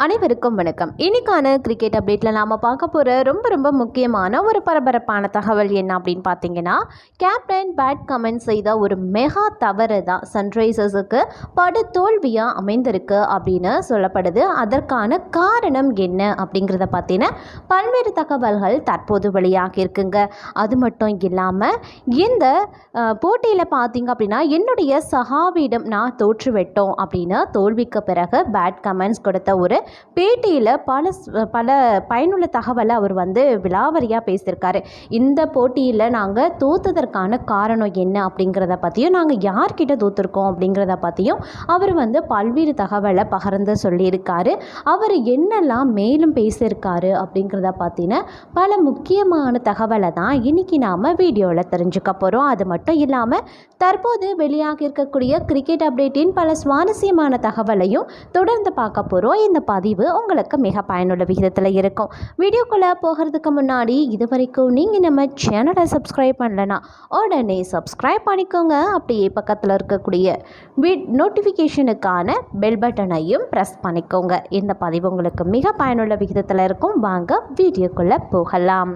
அனைவருக்கும் வணக்கம். இன்னைக்கான கிரிக்கெட் அப்டேட்டில் நாம் பார்க்க போகிற ரொம்ப ரொம்ப முக்கியமான ஒரு பரபரப்பான தகவல் என்ன அப்படின்னு பார்த்தீங்கன்னா கேப்டன் பேட் கமெண்ட் செய்த ஒரு மெகா தவறு தான். சன்ரைசர்ஸுக்கு படு தோல்வியாக அமைந்திருக்கு அப்படின்னு சொல்லப்படுது. அதற்கான காரணம் என்ன அப்படிங்கிறத பார்த்தீங்கன்னா பல்வேறு தகவல்கள் தற்போது வெளியாகி இருக்குங்க. அது மட்டும் இல்லாமல் இந்த போட்டியில் பார்த்தீங்க அப்படின்னா என்னுடைய சகாவிடம் நான் தோற்றுவிட்டோம் அப்படின்னு தோல்விக்கு பிறகு பேட் கமெண்ட்ஸ் கொடுத்த ஒரு பேட்டியில் பல பல பயனுள்ள தகவலை அவர் வந்து விலாவரியாக பேசியிருக்காரு. இந்த போட்டியில் நாங்கள் தோத்ததற்கான காரணம் என்ன அப்படிங்கிறத பற்றியும் நாங்கள் யார்கிட்ட தோத்துருக்கோம் அப்படிங்கிறத பற்றியும் அவர் வந்து பல்வேறு தகவலை பகிர்ந்து சொல்லியிருக்காரு. அவர் என்னெல்லாம் மேலும் பேசியிருக்காரு அப்படிங்கிறத பற்றின பல முக்கியமான தகவலை தான் இன்னைக்கு நாம் வீடியோவில் தெரிஞ்சுக்க போகிறோம் அது மட்டும் இல்லாமல் தற்போது வெளியாக இருக்கக்கூடிய கிரிக்கெட் அப்டேட்டின் பல சுவாரஸ்யமான தகவலையும் தொடர்ந்து பார்க்க போகிறோம் இந்த பதிவு உங்களுக்கு மிக பயனுள்ள விகிதத்தில் இருக்கும். வீடியோக்குள்ளே போகிறதுக்கு முன்னாடி இது வரைக்கும் நீங்கள் நம்ம சேனலை சப்ஸ்கிரைப் பண்ணலனா உடனே சப்ஸ்கிரைப் பண்ணிக்கோங்க. அப்படியே பக்கத்தில் இருக்கக்கூடிய வீட் நோட்டிஃபிகேஷனுக்கான பெல் பட்டனையும் ப்ரெஸ் பண்ணிக்கோங்க. இந்த பதிவு உங்களுக்கு மிக பயனுள்ள விகிதத்தில் இருக்கும். வாங்க வீடியோக்குள்ளே போகலாம்.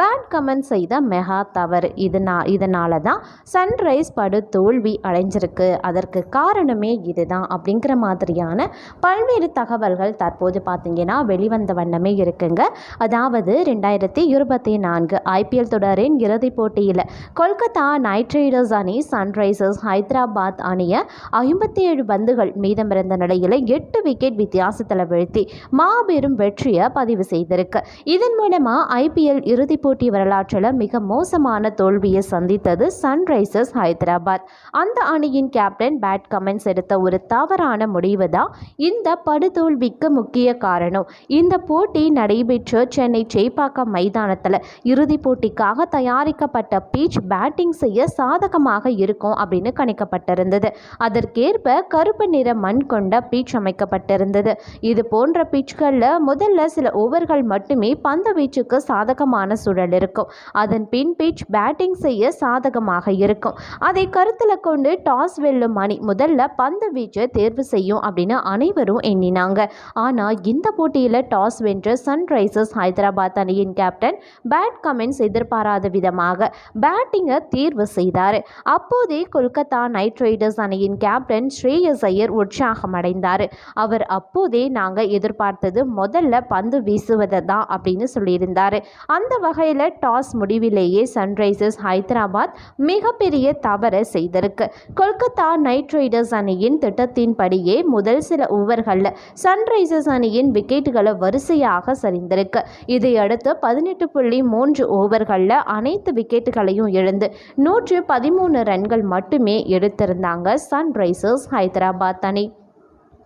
பேட் கமெண்ட் செய்த மெகா தவறு. இதனா இதனால தான் சன்ரைஸ் படு தோல்வி அடைஞ்சிருக்கு. அதற்கு காரணமே இதுதான் அப்படிங்கிற மாதிரியான பல்வேறு தகவல்கள் தற்போது பார்த்தீங்கன்னா வெளிவந்த வண்ணமே இருக்குங்க. அதாவது ரெண்டாயிரத்தி இருபத்தி நான்கு ஐபிஎல் தொடரின் இறுதிப் போட்டியில் கொல்கத்தா நைட் ரைடர்ஸ் அணி சன்ரைசர்ஸ் ஹைதராபாத் அணியை ஐம்பத்தி ஏழு பந்துகள் மீதமிருந்த நிலையில் எட்டு விக்கெட் வித்தியாசத்தில் வீழ்த்தி மாபெரும் வெற்றியை பதிவு செய்திருக்கு. இதன் மூலமாக ஐபிஎல் இறுதிப் போட்டி வரலாற்றில் மிக மோசமான தோல்வியை சந்தித்தது சன்ரைசர்ஸ் ஹைதராபாத். அந்த அணியின் கேப்டன் பேட் கமெண்ட்ஸ் எடுத்த ஒரு தவறான முடிவு தான் இந்த படுதோல்விக்கு முக்கிய காரணம். இந்த போட்டி நடைபெற்ற சென்னை சேப்பாக்கம் மைதானத்தில் இறுதிப் போட்டிக்காக தயாரிக்கப்பட்ட பீச் பேட்டிங் செய்ய சாதகமாக இருக்கும் அப்படின்னு கணிக்கப்பட்டிருந்தது. அதற்கேற்ப கருப்பு நிற மண் கொண்ட பீச் அமைக்கப்பட்டிருந்தது. இது போன்ற பீச்களில் முதல்ல சில ஓவர்கள் மட்டுமே பந்து வீச்சுக்கு சாதகமான சூழல் இருக்கும். அதன் பின் பீச் பேட்டிங் செய்ய சாதகமாக இருக்கும். அதை கருத்தில் கொண்டு டாஸ் வெல்லும் அணி முதல்ல பந்து வீச்சை தேர்வு செய்யும் அப்படின்னு அனைவரும் எண்ணினாங்க. ஆனால் இந்த போட்டியில் டாஸ் வென்ற சன்ரைசர்ஸ் ஹைதராபாத் அணியின் கேப்டன் பேட் கமெண்ட்ஸ் எதிர்பாராத விதமாக பேட்டிங்கை தேர்வு செய்தார். அப்போதே கொல்கத்தா நைட் ரைடர்ஸ் அணியின் கேப்டன் ஸ்ரேயஸ் ஐயர் உற்சாகம் அடைந்தார் அவர் அப்போதே நாங்கள் எதிர்பார்த்தது முதல்ல பந்து வீசுவதை தான் அப்படின்னு சொல்லியிருந்தார். அந்த வகையில் டாஸ் முடிவிலேயே சன்ரைசர்ஸ் ஹைதராபாத் மிகப்பெரிய தவறை செய்திருக்கு. கொல்கத்தா நைட் ரைடர்ஸ் அணியின் திட்டத்தின்படியே முதல் சில ஓவர்களில் சன்ரைசர்ஸ் அணியின் விக்கெட்டுகளை வரிசையாக சரிந்திருக்கு. இதையடுத்து பதினெட்டு புள்ளி மூன்று ஓவர்களில் அனைத்து விக்கெட்டுகளையும் இழந்து நூற்று பதிமூணு ரன்கள் மட்டுமே எடுத்திருந்தாங்க சன்ரைசர்ஸ் ஹைதராபாத் அணி.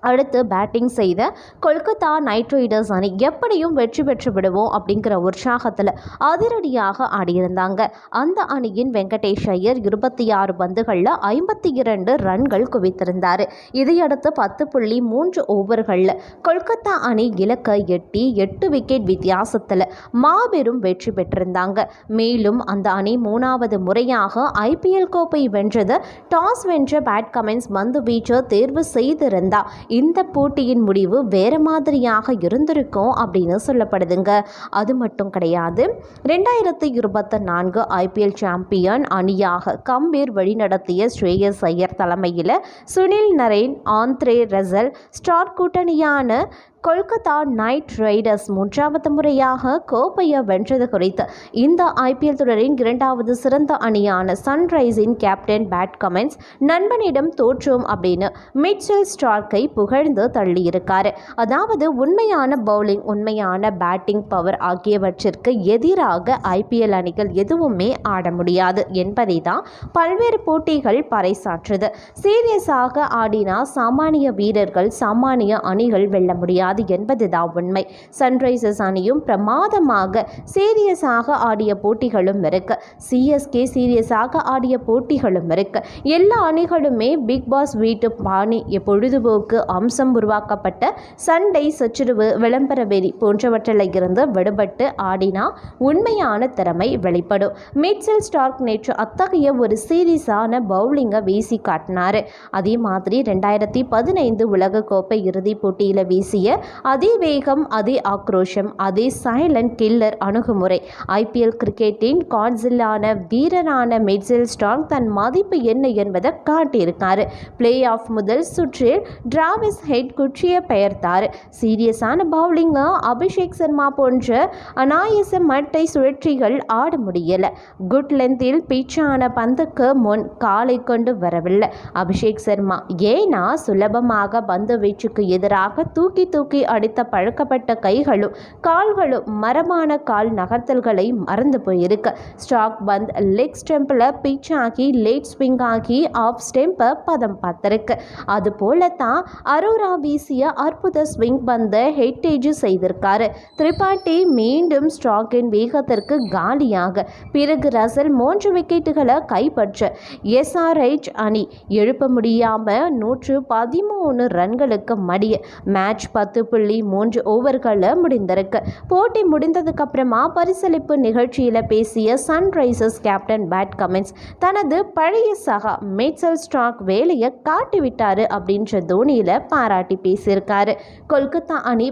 அடுத்து பேட்டிங் செய்த கொல்கத்தா நைட் ரைடர்ஸ் அணி எப்படியும் வெற்றி பெற்று விடுவோம் அப்படிங்கிற உற்சாகத்தில் அதிரடியாக ஆடியிருந்தாங்க. அந்த அணியின் வெங்கடேஷ் ஐயர் இருபத்தி ஆறு பந்துகளில் ஐம்பத்தி இரண்டு ரன்கள் குவித்திருந்தார். இதையடுத்து பத்து புள்ளி மூன்று ஓவர்களில் கொல்கத்தா அணி இலக்கை எட்டி எட்டு விக்கெட் வித்தியாசத்தில் மாபெரும் வெற்றி பெற்றிருந்தாங்க. மேலும் அந்த அணி மூணாவது முறையாக ஐபிஎல் கோப்பை வென்றது. டாஸ் வென்ற பேட் கமெண்ட்ஸ் பந்து வீச்சர் தேர்வு செய்திருந்தா. இந்த போட்டியின் முடிவு வேறு மாதிரியாக இருந்திருக்கும் அப்படின்னு சொல்லப்படுதுங்க. அது மட்டும் கிடையாது. ரெண்டாயிரத்தி இருபத்தி நான்கு ஐபிஎல் சாம்பியன் அணியாக கம்பீர் வழிநடத்திய ஸ்ரேயஸ் ஐயர் தலைமையில் Sunil Narine Andre Russell star கூட்டணியான Kolkata night Riders மூன்றாவது முறையாக கோப்பையை வென்றது குறித்து இந்த ஐபிஎல் தொடரின் இரண்டாவது சிறந்த அணியான சன்ரைஸின் கேப்டன் பேட் கமெண்ட்ஸ் நண்பனிடம் தோற்றோம் அப்படின்னு மிட்சல் ஸ்டார்க்கை புகழ்ந்து தள்ளியிருக்காரு. அதாவது உண்மையான பவுலிங் உண்மையான பேட்டிங் பவர் ஆகியவற்றிற்கு எதிராக ஐபிஎல் அணிகள் எதுவுமே ஆட முடியாது என்பதை தான் பல்வேறு போட்டிகள் பறைசாற்றுது. சீரியஸாக ஆடினா சாமானிய வீரர்கள் சாமானிய அணிகள் வெல்ல முடியாது. என்பதுதான் உண்மை. சன்ரைசர்ஸ் அணியும் பிரமாதமாக சீரியஸாக ஆடிய போட்டிகளும் இருக்கு. சிஎஸ்கே சீரியஸாக ஆடிய போட்டிகளும் இருக்கு. எல்லா அணிகளுமே பிக் பாஸ் வீட்டு பாணி பொழுதுபோக்கு அம்சம் உருவாக்கப்பட்ட சண்டை சச்சுருவு விளம்பர வெறி போன்றவற்றில் இருந்து விடுபட்டு ஆடினா உண்மையான திறமை வெளிப்படும். மிட்சல் ஸ்டார்க் நேற்று அத்தகைய ஒரு சீரியஸான பவுலிங்கை வீசி காட்டினார். அதே மாதிரி ரெண்டாயிரத்தி பதினைந்து உலகக்கோப்பை இறுதிப் போட்டியில் வீசிய அதே வேகம் அதே ஆக்ரோஷம் அதே சைலண்ட் கில்லர் அணுகுமுறை. ஐபிஎல் கிரிக்கெட்டின் கான்சிலான வீரரான மிட்சில் ஸ்டாங் தன் மதிப்பு என்ன என்பதை காட்டியிருக்காரு. பிளே ஆஃப் முதல் சுற்றில் டிராவிஸ் ஹெட் குற்றியை பெயர்த்தார். சீரியஸான பவுலிங்கை அபிஷேக் சர்மா போன்ற அநாயச மட்டை சுழற்சிகள் ஆட முடியல. குட் லென்த்தில் பீச்சான பந்துக்கு முன் காலை கொண்டு வரவில்லை. அபிஷேக் சர்மா ஏன்னா சுலபமாக பந்து வீச்சுக்கு எதிராக தூக்கி தூக்கி அடித்த பழக்கப்பட்ட கைகளும் கால்களும் மரமான கால் நகர்த்தல்களை மறந்து போயிருக்கு. ஸ்டாக் பந்த் லெக் ஸ்டெம்பில் பிச் ஆகி லேட் ஸ்விங் ஆகி ஆஃப் ஸ்டெம்பை பதம் பார்த்துருக்கு. அது போல தான் அரோரா வீசிய அற்புத ஸ்விங் பந்தை ஹெட்டேஜ் செய்திருக்காரு. திரிபாட்டி மீண்டும் ஸ்டாக்கின் வேகத்திற்கு காலியாக பிறகு ரசல் மூன்று விக்கெட்டுகளை கைப்பற்ற எஸ்ஆர்ஹெச் அணி எழுப்ப முடியாமல் நூற்று பதிமூணு ரன்களுக்கு மடிய மேட்ச் பத்து புள்ளி மூன்று ஓவர்களில் முடிந்திருக்கு. போட்டி முடிந்ததுக்கு அப்புறமா பரிசளிப்பு நிகழ்ச்சியில் பேசிய சன்ரைசர்ஸ் கேப்டன் பேட் கமின்ஸ் தனது பழைய சகா மேட்சல் ஸ்டாக் வேலையை காட்டிவிட்டாரு அப்படின்ற தோனியில் பாராட்டி பேசியிருக்காரு. கொல்கத்தா அணி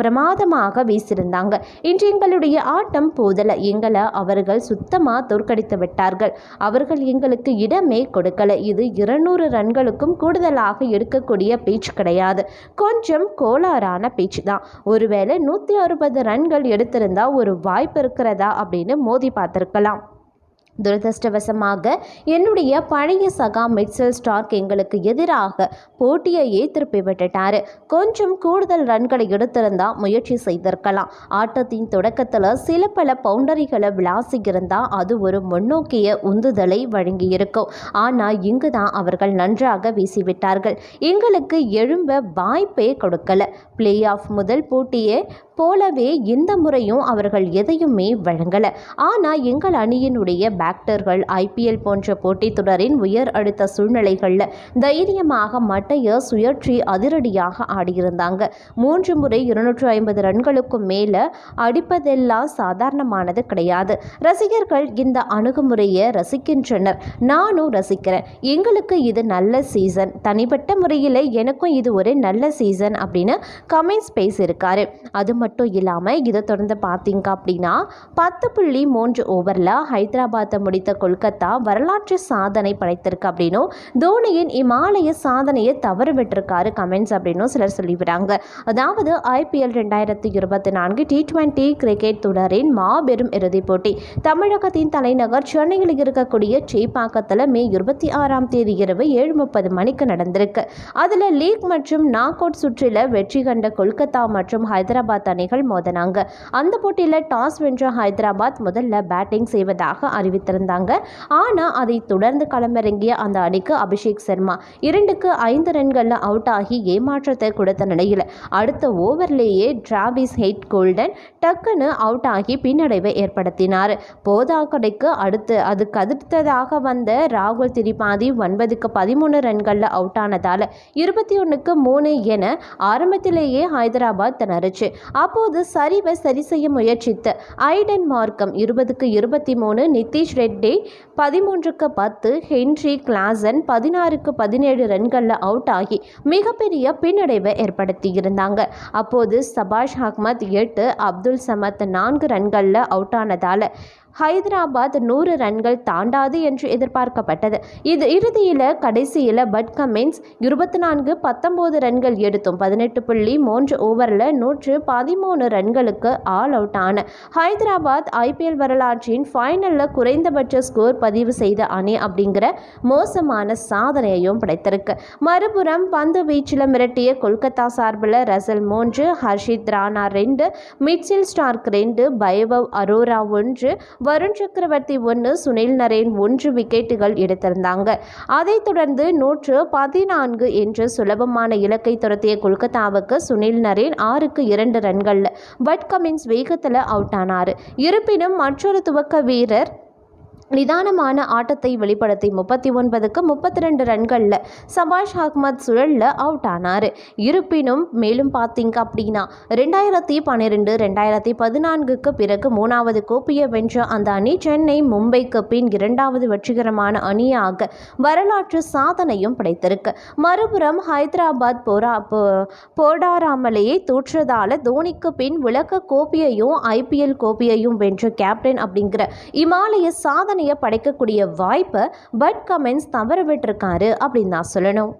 பிரமாதமாக வீசியிருந்தாங்க. இன்று எங்களுடைய ஆட்டம் போதல எங்களை அவர்கள் சுத்தமாக தோற்கடித்து விட்டார்கள். அவர்கள் எங்களுக்கு இடமே கொடுக்கல. இது இருநூறு ரன்களுக்கும் கூடுதலாக எடுக்கக்கூடிய பேச்சு கிடையாது. கொஞ்சம் சூப்பரான பேச்சு தான் ஒருவேளை நூற்றி அறுபது ரன்கள் எடுத்திருந்தா ஒரு வாய்ப்பு இருக்கிறதா அப்படின்னு மோதி பார்த்துருக்கலாம். துரதிருஷ்டவசமாக என்னுடைய பழைய சகா மிட்சல் ஸ்டார்க் எங்களுக்கு எதிராக போட்டியையே திருப்பி விட்டுட்டார். கொஞ்சம் கூடுதல் ரன்களை எடுத்திருந்தால் முயற்சி செய்திருக்கலாம். ஆட்டத்தின் தொடக்கத்தில் சில பல பவுண்டரிகளை விளாசியிருந்தா அது ஒரு முன்னோக்கிய உந்துதலை வழங்கியிருக்கும். ஆனால் இங்கு தான் அவர்கள் நன்றாக வீசிவிட்டார்கள். எங்களுக்கு எழும்ப வாய்ப்பே கொடுக்கல. பிளே ஆஃப் முதல் போட்டியே போலவே இந்த முறையும் அவர்கள் எதையுமே வழங்கலை. ஆனால் எங்கள் அணியினுடைய பேக்டர்கள் ஐபிஎல் போன்ற போட்டித் தொடரின் உயர் அழுத்த சூழ்நிலைகளில் தைரியமாக மட்டைய சுயற்றி அதிரடியாக ஆடியிருந்தாங்க. மூன்று முறை இருநூற்று ஐம்பது ரன்களுக்கும் மேலே அடிப்பதெல்லாம் சாதாரணமானது கிடையாது. ரசிகர்கள் இந்த அணுகுமுறையை ரசிக்கின்றனர். நானும் ரசிக்கிறேன். எங்களுக்கு இது நல்ல சீசன். தனிப்பட்ட முறையில் எனக்கும் இது ஒரு நல்ல சீசன் அப்படின்னு கமெண்ட்ஸ் பேசியிருக்காரு. அது மட்டும் இல்லாமல் இதை தொடர்ந்து பார்த்தீங்க அப்படின்னா பத்து புள்ளி மூன்று ஓவரில் ஹைதராபாத்தை முடித்த கொல்கத்தா வரலாற்று சாதனை படைத்திருக்கு அப்படின்னும் தோனியின் இமாலய சாதனையை தவறு விட்டிருக்காரு கமெண்ட்ஸ் அப்படின்னும் சிலர் சொல்லிவிடுறாங்க. அதாவது ஐபிஎல் ரெண்டாயிரத்தி இருபத்தி நான்கு டி டுவெண்ட்டி கிரிக்கெட் தொடரின் மாபெரும் இறுதிப் போட்டி. தமிழகத்தின் தலைநகர் சென்னையில் இருக்கக்கூடிய சேப்பாக்கத்தில் மே இருபத்தி ஆறாம் தேதி இரவு ஏழு முப்பது மணிக்கு நடந்திருக்கு. அதில் லீக் மற்றும் நாக் அவுட் சுற்றில் வெற்றி கண்ட கொல்கத்தா மற்றும் ஹைதராபாத் அணிகள் மோதினாங்க. அந்த போட்டியில் டாஸ் வென்ற ஹைதராபாத் முதல்ல பேட்டிங் செய்வதாக அறிவித்திருந்தாங்க. ஆனால் அதை தொடர்ந்து களமிறங்கிய அந்த அணிக்கு அபிஷேக் சர்மா இரண்டுக்கு ஐந்து ரன்களில் அவுட் ஆகி ஏமாற்றத்தை கொடுத்த நிலையில் அடுத்த ஓவர்லேயே டிராவிஸ் ஹெட் கோல்டன் டக்குன்னு அவுட் ஆகி பின்னடைவை ஏற்படுத்தினார். போதாக்கடைக்கு அடுத்து அதுக்கு அடுத்ததாக வந்த ராகுல் திரிபாதி ஒன்பதுக்கு பதிமூணு ரன்களில் அவுட் ஆனதால் இருபத்தி ஒன்றுக்கு மூணு என ஆரம்பத்திலேயே ஹைதராபாத் திணறுச்சு அப்போது சரிவை சரி செய்ய முயற்சித்து ஐடன் மார்க்கம் இருபதுக்கு இருபத்தி மூணு நிதிஷ் ரெட்டி பதிமூன்றுக்கு பத்து ஹென்றி கிளாசன் பதினாறுக்கு பதினேழு ரன்களில் அவுட் ஆகி மிகப்பெரிய பின்னடைவை ஏற்படுத்தியிருந்தாங்க. அப்போது சபாஷ் அஹ்மத் எட்டு அப்துல் சமத் நான்கு ரன்களில் அவுட் ஆனதால் ஹைதராபாத் நூறு ரன்கள் தாண்டாது என்று எதிர்பார்க்கப்பட்டது. இது இறுதியில் கடைசியில் பட் கமின்ஸ் இருபத்தி நான்கு பத்தொம்போது ரன்கள் எடுத்தும் பதினெட்டு புள்ளி மூன்று ஓவரில் நூற்று பதிமூணு ரன்களுக்கு ஆல் அவுட் ஆன. ஹைதராபாத் ஐபிஎல் வரலாற்றின் ஃபைனலில் குறைந்தபட்ச ஸ்கோர் பதிவு செய்த அணி அப்படிங்கிற மோசமான சாதனையையும் படைத்திருக்கு. மறுபுறம் பந்து வீச்சில் மிரட்டிய கொல்கத்தா சார்பில் ரசல் மூன்று ஹர்ஷித் ராணா ரெண்டு மிட்சில் ஸ்டார்க் ரெண்டு பைபவ் அரோரா ஒன்று வருண் சக்கரவர்த்தி ஒன்று சுனில் நரேன் ஒன்று விக்கெட்டுகள் எடுத்திருந்தாங்க. அதைத் தொடர்ந்து நூற்று பதினான்கு என்ற சுலபமான இலக்கை துரத்திய கொல்கத்தாவுக்கு சுனில் நரேன் ஆறுக்கு இரண்டு ரன்களில். பட் கமின்ஸ் வேகத்தில் அவுட் ஆனார் இருப்பினும் மற்றொரு துவக்க வீரர் நிதானமான ஆட்டத்தை வெளிப்படுத்தி முப்பத்தி ஒன்பதுக்கு முப்பத்தி ரெண்டு ரன்களில் சபாஷ் அகமத் சுழலில் அவுட் ஆனார். இருப்பினும் மேலும் பார்த்தீங்க அப்படின்னா ரெண்டாயிரத்தி பன்னிரெண்டு ரெண்டாயிரத்தி பதினான்குக்கு பிறகு மூணாவது கோப்பையை வென்ற அந்த அணி சென்னை மும்பைக்கு பின் இரண்டாவது வெற்றிகரமான அணியாக வரலாற்று சாதனையும் படைத்திருக்கு. மறுபுறம் ஹைதராபாத் போரா போ போடாராமலேயே தோற்றதால தோனிக்கு பின் உலக கோப்பையையும் ஐபிஎல் கோப்பையையும் வென்ற கேப்டன் அப்படிங்கிற இமாலய சாதனையை படைக்கக்கூடிய வாய்ப்பை பட் கமெண்ட்ஸ் தவற விட்டுருக்காரு அப்படின்னு தான் சொல்லணும்.